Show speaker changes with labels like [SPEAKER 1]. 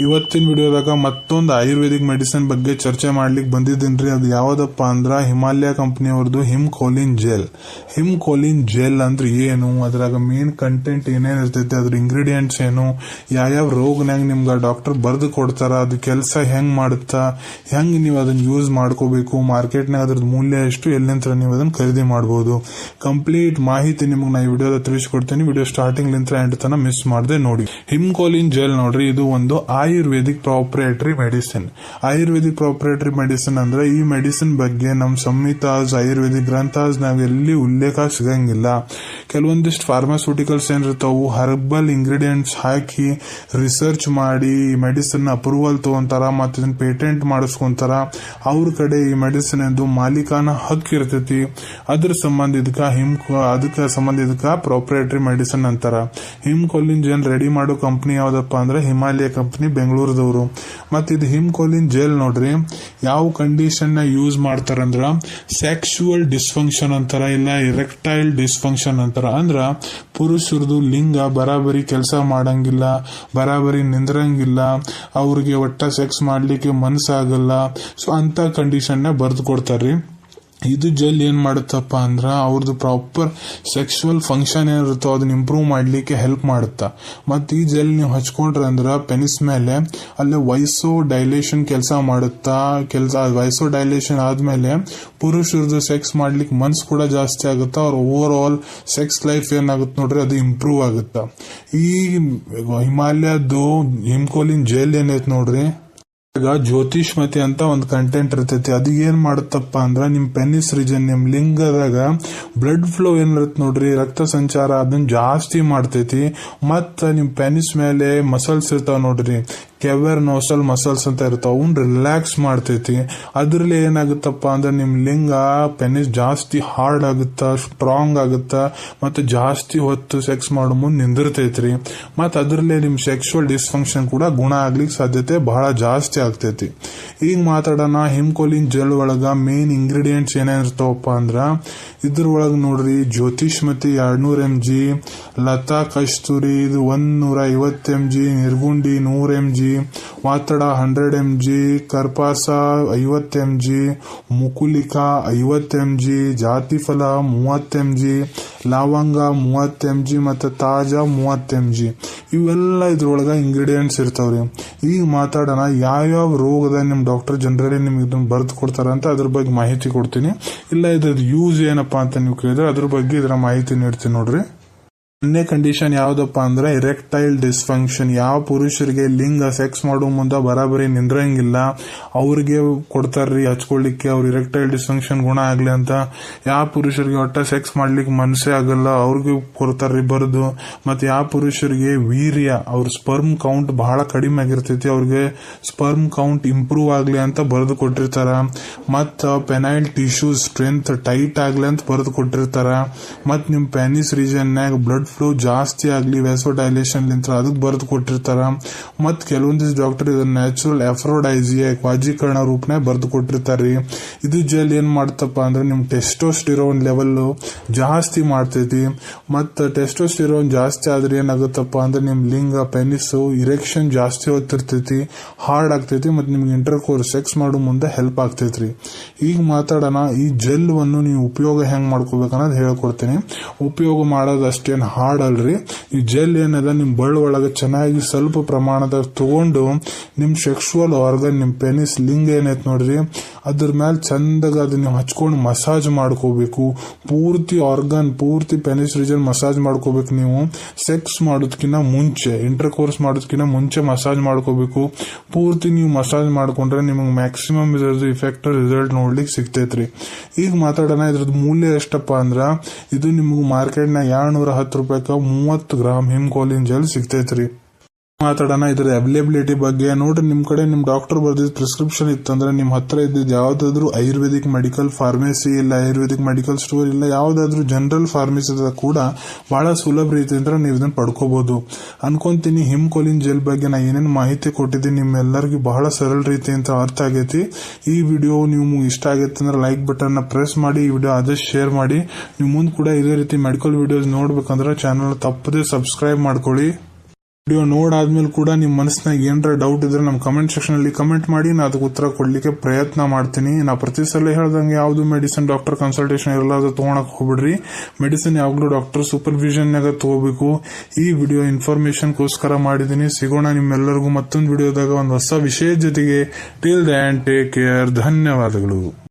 [SPEAKER 1] ಇವತ್ತಿನ ವಿಡಿಯೋದಾಗ ಮತ್ತೊಂದು ಆಯುರ್ವೇದಿಕ್ ಮೆಡಿಸಿನ್ ಬಗ್ಗೆ ಚರ್ಚೆ ಮಾಡ್ಲಿಕ್ಕೆ ಬಂದಿದ್ದೀನಿ ಅದು ಯಾವುದಪ್ಪ ಅಂದ್ರೆ ಹಿಮಾಲಯ ಕಂಪ್ನಿಯವ್ರದ್ದು him choline gel. Him choline gel ಅಂದ್ರೆ ಏನು? ಅದ್ರಾಗ ಮೇನ್ ಕಂಟೆಂಟ್ ಏನೇನು ಇರ್ತೈತಿ? ಅದ್ರ ಇಂಗ್ರೀಡಿಯೆಂಟ್ಸ್ ಏನು? ಯಾವ್ಯಾವ ರೋಗನಾಗ ನಿಮ್ಗೆ ಡಾಕ್ಟರ್ ಬರೆದು ಕೊಡ್ತಾರ? ಅದು ಕೆಲಸ ಹೆಂಗ್ ಮಾಡುತ್ತಾ? ಹೆಂಗ್ ನೀವು ಅದನ್ನ ಯೂಸ್ ಮಾಡ್ಕೋಬೇಕು? ಮಾರ್ಕೆಟ್ನಾಗ ಅದ್ರದ್ದು ಮೂಲ್ಯ ಎಷ್ಟು? ಎಲ್ಲಿಂತ್ರ ನೀವು ಅದನ್ನ ಖರೀದಿ ಮಾಡಬಹುದು ಕಂಪ್ಲೀಟ್ ಮಾಹಿತಿ ನಿಮ್ಗೆ ನಾ ಈ ವಿಡಿಯೋದ ತಿಳಿಸ್ಕೊಡ್ತೀನಿ. ವಿಡಿಯೋ ಸ್ಟಾರ್ಟಿಂಗ್ ಲಿಂತ್ರ ಎಂಟ್ ತನ ಮಿಸ್ ಮಾಡದೆ ನೋಡಿ. ಹಿಮ್ ಕೋಲಿನ್ ಜೆಲ್ ನೋಡ್ರಿ, ಇದು ಒಂದು Ayurvedic proprietary medicine Ayurvedic proprietary medicine ಅಂದ್ರೆ ಈ ಮೆಡಿಸಿನ್ ಬಗ್ಗೆ ನಮ್ಮ ಸಂಹಿತಾಸ್ ಆಯುರ್ವೇದಿಕ್ ಗ್ರಂಥಾಸ್ ಎಲ್ಲಿ ಉಲ್ಲೇಖ ಸಿಗಂಗಿಲ್ಲ. ಕೆಲವೊಂದಿಷ್ಟು ಫಾರ್ಮಾಸ್ಯೂಟಿಕಲ್ಸ್ ಏನಿರ್ತಾವು ಹರ್ಬಲ್ ಇಂಗ್ರೀಡಿಯೆಂಟ್ಸ್ ಹಾಕಿ ರಿಸರ್ಚ್ ಮಾಡಿ ಈ ಮೆಡಿಸಿನ್ ಅಪ್ರೂವಲ್ ತಗೊಂತಾರ, ಮತ್ತೆ ಇದನ್ನ ಪೇಟೆಂಟ್ ಮಾಡಿಸ್ಕೊಂತಾರ. ಅವ್ರ ಕಡೆ ಈ ಮೆಡಿಸಿನ್ ಎಂದು ಮಾಲೀಕಾನ ಹಕ್ಕು ಇರ್ತೈತಿ. ಅದ್ರ ಸಂಬಂಧ ಇದಕ್ಕ ಹಿಮ್ ಅದಕ್ಕೆ ಸಂಬಂಧ ಇದಕ್ಕ ಪ್ರಾಪ್ರೇಟರಿ ಮೆಡಿಸಿನ್ ಅಂತಾರ. ಹಿಮ್ ಕೊಲ್ಲಿನ್ ಜನ್ ರೆಡಿ ಮಾಡೋ ಕಂಪ್ನಿ ಯಾವ್ದಪ್ಪ ಅಂದ್ರೆ ಹಿಮಾಲಯ ಕಂಪ್ನಿ ಬೆಂಗಳೂರದವರು. ಮತ್ತು ಇದು ಹಿಮ್ಕೋಲಿನ್ ಜೇಲ್ ನೋಡ್ರಿ, ಯಾವ ಕಂಡೀಷನ್ನ ಯೂಸ್ ಮಾಡ್ತಾರಂದ್ರ ಸೆಕ್ಸುವಲ್ ಡಿಸ್ಫಂಕ್ಷನ್ ಅಂತಾರ, ಇಲ್ಲ ಇರೆಕ್ಟೈಲ್ ಡಿಸ್ಫಂಕ್ಷನ್ ಅಂತಾರ. ಅಂದ್ರೆ, ಪುರುಷರದು ಲಿಂಗ ಬರಾಬರಿ ಕೆಲಸ ಮಾಡಂಗಿಲ್ಲ, ಬರಾಬರಿ ನಿಂದ್ರಂಗಿಲ್ಲ, ಅವ್ರಿಗೆ ಒಟ್ಟ ಸೆಕ್ಸ್ ಮಾಡ್ಲಿಕ್ಕೆ ಮನಸ್ಸಾಗಲ್ಲ. ಸೊ ಅಂತ ಕಂಡೀಷನ್ ಬರೆದು ಕೊಡ್ತಾರ್ರಿ. ಇದು ಜೆಲ್ ಏನ್ ಮಾಡುತ್ತಪ್ಪ ಅಂದ್ರೆ ಅವ್ರದ್ದು ಪ್ರಾಪರ್ ಸೆಕ್ಸುವಲ್ ಫಂಕ್ಷನ್ ಏನಿರುತ್ತೋ ಅದನ್ನ ಇಂಪ್ರೂವ್ ಮಾಡ್ಲಿಕ್ಕೆ ಹೆಲ್ಪ್ ಮಾಡುತ್ತ. ಮತ್ತು ಈ ಜೆಲ್ ನೀವು ಹಚ್ಕೊಂಡ್ರೆ ಅಂದ್ರೆ ಪೆನಿಸ್ ಮೇಲೆ ಅಲ್ಲೇ ವಯಸ್ಸು ಡೈಲೇಷನ್ ಕೆಲಸ ಮಾಡುತ್ತಾ, ಕೆಲಸ ವಯಸ್ಸು ಡೈಲೇಷನ್ ಆದ್ಮೇಲೆ ಪುರುಷರದು ಸೆಕ್ಸ್ ಮಾಡ್ಲಿಕ್ಕೆ ಮನ್ಸ್ ಕೂಡ ಜಾಸ್ತಿ ಆಗುತ್ತೆ, ಅವ್ರ ಓವರ್ ಆಲ್ ಸೆಕ್ಸ್ ಲೈಫ್ ಏನಾಗುತ್ತೆ ನೋಡ್ರಿ ಅದು ಇಂಪ್ರೂವ್ ಆಗುತ್ತಾ. ಈ ಹಿಮಾಲಯದ್ದು ಹಿಮ್ಕೋಲಿನ್ ಜೆಲ್ ಏನೈತೆ ನೋಡ್ರಿ? ಈಗ ಜ್ಯೋತಿಷ್ಮತಿ ಅಂತ ಒಂದು ಕಂಟೆಂಟ್ ಇರ್ತೈತಿ, ಅದು ಏನ್ ಮಾಡುತ್ತಪ್ಪ ಅಂದ್ರ ನಿಮ್ ಪೆನ್ನಿಸ್ ರೀಜನ್ ನಿಮ್ ಲಿಂಗದಾಗ ಬ್ಲಡ್ ಫ್ಲೋ ಏನಿರುತ್ತೆ ನೋಡ್ರಿ, ರಕ್ತ ಸಂಚಾರ ಅದನ್ನ ಜಾಸ್ತಿ ಮಾಡ್ತೈತಿ, ಮತ್ತ ನಿಮ್ ಪೆನ್ನಿಸ್ ಮೇಲೆ ಮಸಲ್ಸ್ ಇರ್ತಾವ ನೋಡ್ರಿ. ಕೆವೆರ್ ನೋಸಲ್ ಮಸಲ್ಸ್ ಅಂತ ಇರ್ತಾವ, ಅವನ್ ರಿಲ್ಯಾಕ್ಸ್ ಮಾಡ್ತೈತಿ. ಅದ್ರಲ್ಲಿ ಏನಾಗುತ್ತಪ್ಪ ಅಂದ್ರೆ ನಿಮ್ ಲಿಂಗ ಪೆನಿಸ್ ಜಾಸ್ತಿ ಹಾರ್ಡ್ ಆಗುತ್ತಾ ಸ್ಟ್ರಾಂಗ್ ಆಗುತ್ತಾ, ಮತ್ತೆ ಜಾಸ್ತಿ ಹೊತ್ತು ಸೆಕ್ಸ್ ಮಾಡೋ ಮುಂದೆ ನಿಂದಿರ್ತೈತ್ರಿ. ಮತ್ತ ಅದ್ರಲ್ಲಿ ನಿಮ್ ಸೆಕ್ಸುವಲ್ ಡಿಸ್ಫಂಕ್ಷನ್ ಕೂಡ ಗುಣ ಆಗ್ಲಿಕ್ಕೆ ಸಾಧ್ಯತೆ ಬಹಳ ಜಾಸ್ತಿ ಆಗ್ತೈತಿ. ಈಗ ಮಾತಾಡೋಣ, ಹಿಮ್ಕೋಲಿನ್ ಜೆಲ್ ಒಳಗ ಮೇನ್ ಇಂಗ್ರೀಡಿಯೆಂಟ್ಸ್ ಏನೇನಿರ್ತಾವಪ್ಪ ಅಂದ್ರ, ಇದ್ರ ಒಳಗ ನೋಡ್ರಿ, ಜ್ಯೋತಿಷ್ಮತಿ ಎರಡ್ನೂರ್ ಎಂ ಜಿ ಲತಾ ಕಸ್ತೂರಿ ಇದು ಒಂದ್ ನೂರ ಐವತ್ತು ಎಂ ಜಿ ನಿರ್ಗುಂಡಿ ನೂರ್ ಎಂ ಜಿ ವಾತಡ ಹಂಡ್ರೆಡ್ ಎಂ ಜಿ ಕರ್ಪಾಸ ಐವತ್ತು ಎಂ ಜಿ ಮುಕುಲಿಕಾ ಐವತ್ತು ಎಂ ಜಿ ಜಾತಿಫಲ ಮೂವತ್ತು ಎಂ ಜಿ ಲವಂಗ ಮೂವತ್ತು ಎಂ ಜಿ ಮತ್ತು ತಾಜಾ ಮೂವತ್ತು ಎಂ ಜಿ ಇವೆಲ್ಲ ಇದ್ರೊಳಗೆ ಇಂಗ್ರೀಡಿಯೆಂಟ್ಸ್ ಇರ್ತಾವ್ರಿ. ಈಗ ಮಾತಾಡೋಣ ಯಾವ್ಯಾವ ರೋಗದ ನಿಮ್ಮ ಡಾಕ್ಟರ್ ಜನರಲಿ ನಿಮ್ಗೆ ಇದನ್ನ ಬರೆದು ಕೊಡ್ತಾರ ಅಂತ ಅದ್ರ ಬಗ್ಗೆ ಮಾಹಿತಿ ಕೊಡ್ತೀನಿ. ಇಲ್ಲ ಇದ್ರದ್ದು ಯೂಸ್ ಏನಪ್ಪ ಅಂತ ನೀವು ಕೇಳಿದ್ರೆ ಅದ್ರ ಬಗ್ಗೆ ಇದರ ಮಾಹಿತಿ ನೀಡ್ತೀನಿ ನೋಡ್ರಿ. ಒಂದನೇ ಕಂಡೀಷನ್ ಯಾವ್ದಪ್ಪ ಅಂದ್ರೆ ಇರೆಕ್ಟೈಲ್ ಡಿಸ್ಫಂಕ್ಷನ್ ಯಾವ ಪುರುಷರಿಗೆ ಲಿಂಗ ಸೆಕ್ಸ್ ಮಾಡೋ ಮುಂದೆ ಬರಾಬರಿ ನಿಂದ್ರಂಗಿಲ್ಲ. ಅವ್ರಿಗೆ ಕೊಡ್ತಾರ್ರಿ, ಹಚ್ಕೊಳ್ಳಿಕ್ಕೆ ಅವ್ರ ಇರೆಕ್ಟೈಲ್ ಡಿಸ್ಫಂಕ್ಷನ್ ಗುಣ ಆಗ್ಲಿ ಅಂತ. ಯಾವ ಪುರುಷರಿಗೆ ಒಟ್ಟ ಸೆಕ್ಸ್ ಮಾಡ್ಲಿಕ್ಕೆ ಮನಸ್ಸೇ ಆಗಲ್ಲ, ಅವ್ರಿಗೆ ಕೊಡ್ತಾರ್ರಿ ಬರೆದು. ಮತ್ತೆ ಯಾವ ಪುರುಷರಿಗೆ ವೀರ್ಯ, ಅವ್ರ ಸ್ಪರ್ಮ್ ಕೌಂಟ್ ಬಹಳ ಕಡಿಮೆ ಆಗಿರ್ತೈತಿ, ಅವ್ರಿಗೆ ಸ್ಪರ್ಮ್ ಕೌಂಟ್ ಇಂಪ್ರೂವ್ ಆಗ್ಲಿ ಅಂತ ಬರೆದು ಕೊಟ್ಟಿರ್ತಾರ. ಮತ್ತ ಪೆನೈಲ್ ಟಿಶ್ಯೂ ಸ್ಟ್ರೆಂತ್ ಟೈಟ್ ಆಗ್ಲಿ ಅಂತ ಬರೆದು ಕೊಟ್ಟಿರ್ತಾರ. ಮತ್ತು ನಿಮ್ ರೀಜನ್ ರೀಜನ್ನಾಗ ಬ್ಲಡ್ ಫ್ಲೋ ಜಾಸ್ತಿ ಆಗಲಿ ವೆಸೋ ಡೈಲೇಷನ್ ಅದಕ್ಕೆ ಬರೆದು ಕೊಟ್ಟಿರ್ತಾರ. ಮತ್ತು ಕೆಲವೊಂದಿಷ್ಟು ಡಾಕ್ಟರ್ ಇದನ್ನ ನ್ಯಾಚುರಲ್ ಎಫ್ರೋಡೈಸಿಯಾ ಕ್ವಾಜೀಕರಣ ರೂಪನೇ ಬರೆದು ಕೊಟ್ಟಿರ್ತಾರ್ರಿ. ಇದು ಜೆಲ್ ಏನು ಮಾಡ್ತಪ್ಪ ಅಂದ್ರೆ ನಿಮ್ಮ ಟೆಸ್ಟೋಸ್ಟಿರೋನ್ ಲೆವೆಲ್ ಜಾಸ್ತಿ ಮಾಡ್ತೈತಿ. ಮತ್ತು ಟೆಸ್ಟೋಸ್ಟಿರೋನ್ ಜಾಸ್ತಿ ಆದ್ರೆ ಏನಾಗುತ್ತಪ್ಪ ಅಂದ್ರೆ ನಿಮ್ಮ ಲಿಂಗ ಪೆನಿಸ್ ಇರೆಕ್ಷನ್ ಜಾಸ್ತಿ ಹೊತ್ತಿರ್ತೈತಿ ಹಾರ್ಡ್ ಆಗ್ತೈತಿ ಮತ್ತೆ ನಿಮ್ಗೆ ಇಂಟರ್ ಕೋರ್ಸ್ ಸೆಕ್ಸ್ ಮಾಡೋ ಮುಂದೆ ಹೆಲ್ಪ್ ಆಗ್ತೈತ್ರಿ. ಈಗ ಮಾತಾಡೋಣ ಈ ಜೆಲ್ ವನ್ನು ನೀವು ಉಪಯೋಗ ಹೆಂಗೆ ಮಾಡ್ಕೋಬೇಕು ಅನ್ನೋದು ಹೇಳ್ಕೊಡ್ತೀನಿ. ಉಪಯೋಗ ಮಾಡೋದು ಅಷ್ಟೇನ್ ಹಾರ್ಡ್ ಅಲ್ರಿ ಈ ಜೆಲ್ ಏನದ ನಿಮ್ ಬಳ್ಳ ಒಳಗೆ ಚೆನ್ನಾಗಿ ಸ್ವಲ್ಪ ಪ್ರಮಾಣದಾಗ ತಗೊಂಡು ನಿಮ್ ಸೆಕ್ಸುವಲ್ ಆರ್ಗನ್ ನಿಮ್ ಪೆನಿಸ್ ಲಿಂಗ್ ಏನೈತೆ ನೋಡ್ರಿ, ಅದ್ರ ಮೇಲೆ ಚಂದಾಗ ಅದು ನೀವು ಹಚ್ಕೊಂಡು ಮಸಾಜ್ ಮಾಡ್ಕೋಬೇಕು. ಪೂರ್ತಿ ಆರ್ಗನ್ ಪೂರ್ತಿ ಪೆನಿಸ್ ರೀಜನ್ ಮಸಾಜ್ ಮಾಡ್ಕೋಬೇಕು ನೀವು. ಸೆಕ್ಸ್ ಮಾಡೋದಕ್ಕಿಂತ ಮುಂಚೆ ಇಂಟರ್ ಕೋರ್ಸ್ ಮಾಡೋದಕ್ಕಿಂತ ಮುಂಚೆ ಮಸಾಜ್ ಮಾಡ್ಕೋಬೇಕು. ಪೂರ್ತಿ ನೀವು ಮಸಾಜ್ ಮಾಡ್ಕೊಂಡ್ರೆ ನಿಮಗೆ ಮ್ಯಾಕ್ಸಿಮಮ್ ಇದ್ರದ್ದು ಇಫೆಕ್ಟ್ ರಿಸಲ್ಟ್ ನೋಡ್ಲಿಕ್ಕೆ ಸಿಗ್ತೈತ್ರಿ. ಈಗ ಮಾತಾಡೋಣ ಇದ್ರದ್ದು ಮೂಲ್ಯ ಎಷ್ಟಪ್ಪ ಅಂದ್ರೆ, ಇದು ನಿಮಗೆ ಮಾರ್ಕೆಟ್ನಾಗ ಎರಡ್ನೂರ ಹತ್ತು ರೂಪಾಯಿಕ ಮೂವತ್ತು ಗ್ರಾಮ್ ಹಿಮ್ಕೋಲಿನ್ ಜೆಲ್ ಸಿಗ್ತೈತ್ರಿ ಮಾತಾಡೋಣ ಇದ್ರ ಅವೈಲೇಬಿಲಿಟಿ ಬಗ್ಗೆ ನೋಡ್ರಿ, ನಿಮ್ ಕಡೆ ನಿಮ್ ಡಾಕ್ಟರ್ ಬರ್ದಿದ್ ಪ್ರಿಸ್ಕ್ರಿಪ್ಷನ್ ಇತ್ತಂದ್ರೆ ನಿಮ್ ಹತ್ರ ಇದ್ದಿದ್ದು ಯಾವ್ದಾದ್ರು ಆಯುರ್ವೇದಿಕ್ ಮೆಡಿಕಲ್ ಫಾರ್ಮಸಿ ಇಲ್ಲ, ಆಯುರ್ವೇದಿಕ್ ಮೆಡಿಕಲ್ ಸ್ಟೋರ್ ಇಲ್ಲ, ಯಾವ್ದಾದ್ರು ಜನರಲ್ ಫಾರ್ಮಸಿ ಕೂಡ ಬಹಳ ಸುಲಭ ರೀತಿಯಿಂದ ನೀವು ಇದನ್ನ ಪಡ್ಕೋಬಹುದು ಅನ್ಕೊಂತೀನಿ, ಹಿಮ್ಕೋಲಿನ್ ಜೆಲ್ ಬಗ್ಗೆ ನಾ ಏನೇನು ಮಾಹಿತಿ ಕೊಟ್ಟಿದ್ದೀನಿ, ನಿಮ್ಮೆಲ್ಲರಿಗೂ ಬಹಳ ಸರಳ ರೀತಿ ಅಂತ ಅರ್ಥ ಆಗೈತಿ. ಈ ವಿಡಿಯೋ ನಿಮ್ಗೆ ಇಷ್ಟ ಆಗೈತೆ ಅಂದ್ರೆ ಲೈಕ್ ಬಟನ್ನ ಪ್ರೆಸ್ ಮಾಡಿ, ಈ ವಿಡಿಯೋ ಆದಷ್ಟು ಶೇರ್ ಮಾಡಿ. ನೀವು ಮುಂದೆ ಕೂಡ ಇದೇ ರೀತಿ ಮೆಡಿಕಲ್ ವಿಡಿಯೋಸ್ ನೋಡ್ಬೇಕಂದ್ರೆ ಚಾನಲ್ ತಪ್ಪದೆ ಸಬ್ಸ್ಕ್ರೈಬ್ ಮಾಡ್ಕೊಳ್ಳಿ. ವಿಡಿಯೋ ನೋಡಾದ್ಮೇಲೆ ಕೂಡ ನಿಮ್ಮ ಮನಸ್ಸಿನಾಗ ಏನಾರ ಡೌಟ್ ಇದ್ರೆ ನಮ್ಮ ಕಮೆಂಟ್ ಸೆಕ್ಷನ್ ಅಲ್ಲಿ ಕಮೆಂಟ್ ಮಾಡಿ ನಾ ಅದಕ್ಕೆ ಉತ್ತರ ಕೊಡಲಿಕ್ಕೆ ಪ್ರಯತ್ನ ಮಾಡ್ತೀನಿ. ನಾ ಪ್ರತಿ ಸಲ ಹೇಳ್ದಂಗೆ ಯಾವುದು ಮೆಡಿಸಿನ್ ಡಾಕ್ಟರ್ ಕನ್ಸಲ್ಟೇಷನ್ ಇರಲ್ಲ, ಅದು ತಗೊಳಕ್ ಹೋಗ್ಬಿಡ್ರಿ. ಮೆಡಿಸಿನ್ ಯಾವಾಗಲೂ ಡಾಕ್ಟರ್ ಸೂಪರ್ವಿಷನ್ ನಾಗ ತಗೋಬೇಕು. ಈ ವಿಡಿಯೋ ಇನ್ಫಾರ್ಮೇಶನ್ಗೋಸ್ಕರ ಮಾಡಿದ್ದೀನಿ. ಸಿಗೋಣ ನಿಮ್ಮೆಲ್ಲರಿಗೂ ಮತ್ತೊಂದು ವಿಡಿಯೋದಾಗ ಒಂದು ಹೊಸ ವಿಷಯ ಜೊತೆಗೆ. ಟಿಲ್ ದ್ಯಾನ್ ಟೇಕ್ ಕೇರ್ ಧನ್ಯವಾದಗಳು.